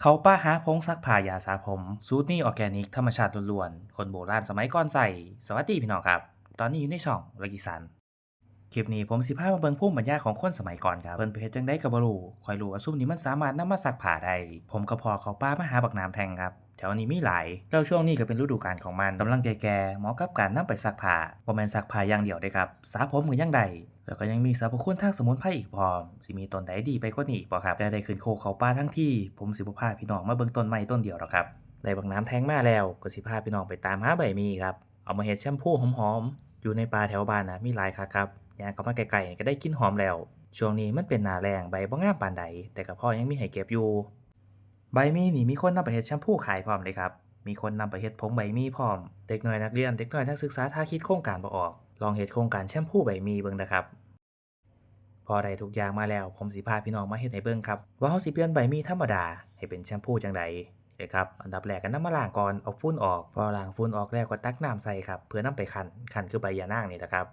เขาป้าหาพงซักผ้ายาสระผมสูตนี้ออแกนิกธรรมชาติล้วนๆ คนโบราณสมัยก่อนใส่สวัสดีพี่น้องครับ ตอนนี้อยู่ในช่องลักิสัน คลิปนี้ผมสิพามาเบิ่งภูมิปัญญาของคนสมัยก่อนครับ เพิ่นเฮ็ดจังได๋ก็บ่รู้ค่อยรู้ว่าซุมนี้มันสามารถนำมาซักผ้าได้ผมก็พอเขาป้ามาหาบักน้ำแทงครับแถวนี้มีหลายแล้วช่วงนี้ก็เป็นฤดูกาลของมันกำลังแก่ๆเหมาะกับการนำไปซักผ้าบ่แม่นซักผ้าอย่างเดียวเด้ครับสระผมก็ยังได้ แล้วก็ยังมีสรรพคุณทางสมุนไพรอีกพร้อมสิมีต้นใดดีไปกว่านี้อีกบ่ครับแต่ได้ขึ้นโคเขาป้าทั้งที่ ผมสิบ่พาพี่น้องมาเบิ่งต้นไม้ต้นเดียวหรอกครับได้บักน้ำแทงมาแล้วก็สิพาพี่น้องไปตามหาใบมีครับเอามาเฮ็ดแชมพูหอมๆอยู่ในป่าแถวบ้านนะมีหลายคักครับย่างเข้ามาใกลๆก็ได้กลินหอมแล้ว ช่วงนี้มันเป็นหนาแล้งใบบ่งามปานใดแต่ก็พอยังมีให้เก็บอยู่ ใบมีนี่มีคนนำไปเฮ็ดแชมพูขายพร้อมเลยครับมีคนนำไปเฮ็ดผงใบมีพร้อมเด็กน้อยนักเรียนเด็กน้อยนักศึกษาถ้าคิดโครงการบ่ออก ลองเฮ็ดโครงการแชมพูใบมีเบิ่งนะครับ พอได้ทุกอย่างมาแล้วผมสิพาพี่น้องมาเฮ็ดให้เบิ่งครับ ว่าเฮาสิเปลี่ยนใบมีธรรมดา ให้เป็นแชมพูจังใดเด้ครับอันดับแรกก็น้ำมาล้างก่อนเอาฝุ่นออกพอล้างฝุ่นออกแล้วก็ตักน้ำใส่ครับเพื่อนำไปคั้นคั้นคือใบยานางนี่แหละครับ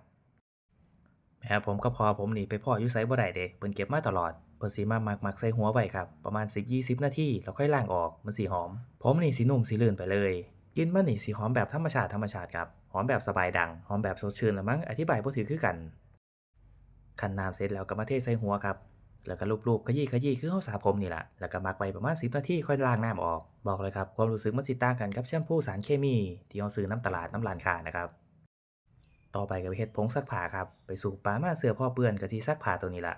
แม่ผมก็พอผมหนีไปพ่ออยู่ไสบ่ได้เด้เพิ่นเก็บมาตลอดเพิ่นสิมาหมักหมักใส่หัวไว้ครับ ประมาณ 10-20 นาทีแล้วค่อยล้างออกมันสิหอม ผมนี่สินุ่มสิลื่นไปเลย กลินมันนี่สิหอมแบบธรรมชาติธรรมชาติครับ หอมแบบสบายดัง หอมแบบสดชื่นละมั้ง อธิบายบ่ถูกคือกันคั้นน้ำเสร็จแล้วก็มาเทใส่หัวครับ แล้วก็ลูบๆขยี้ขยี้คือเฮาสระผมนี่แหละแล้วก็มักไว้ประมาณ10นาทีค่อยล้างน้ำออก บอกเลยครับ ความรู้สึกมันสิต่างกันกับแชมพูสารเคมี ที่เฮาซื้อน้ำตลาดน้ำร้านค้านะครับ ต่อไปก็ไปเฮ็ดผงซักผ้าครับ ไปสูบปลามาเสื้อพ่อเปื้อนก็สิซักผ้าตัวนี้ละ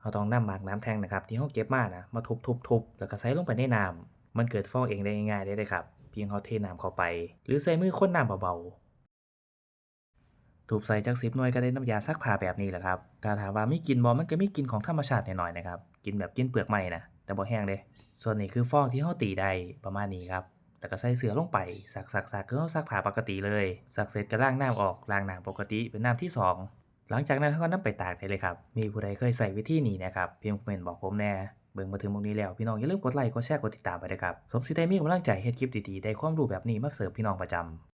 เราต้องนำหมากน้ำแทงนะครับที่เราเก็บมานะมาทุบๆๆแล้วก็ใส่ลงไปในน้ำมันเกิดฟองเองได้ง่ายๆได้เลยครับ พียงเราเทน้ำเข้าไป หรือใส่มือค้นน้ำเบาๆถูบใส่จักสิบหน่วยก็ได้น้ำยาซักผ้าแบบนี้แหละครับถ้าถามว่ามีกินบ่มันก็มีกินของธรรมชาติหน่อยๆนะครับ กินแบบกินเปลือกไม้นะแต่บ่แห้งเด้ส่วนนี้คือฟองที่เราตีได้ประมาณนี้ครับแล้วก็ใส่เสือลงไปสักสักสักคือเราซักผ้าปกติเลยสักเสร็จก็ล้างน้ำออกล้างน้ำปกติเป็นน้ำที่สองหลังจากนั้นเราก็นำไปตากได้เลยครับ มีผู้ใดเคยใส่วิธีนี้นะครับเพียงคอมเมนต์บอกผมแน่เบิ่งมาถึงตรงนี้แล้วพี่น้องอย่าลืมกดไลค์กดแชร์กดติดตามไปด้วยครับ สมสิได้มีกำลังใจเฮ็ดคลิปดีๆได้ความรู้แบบนี้มาเสิร์ฟพี่น้องประจำ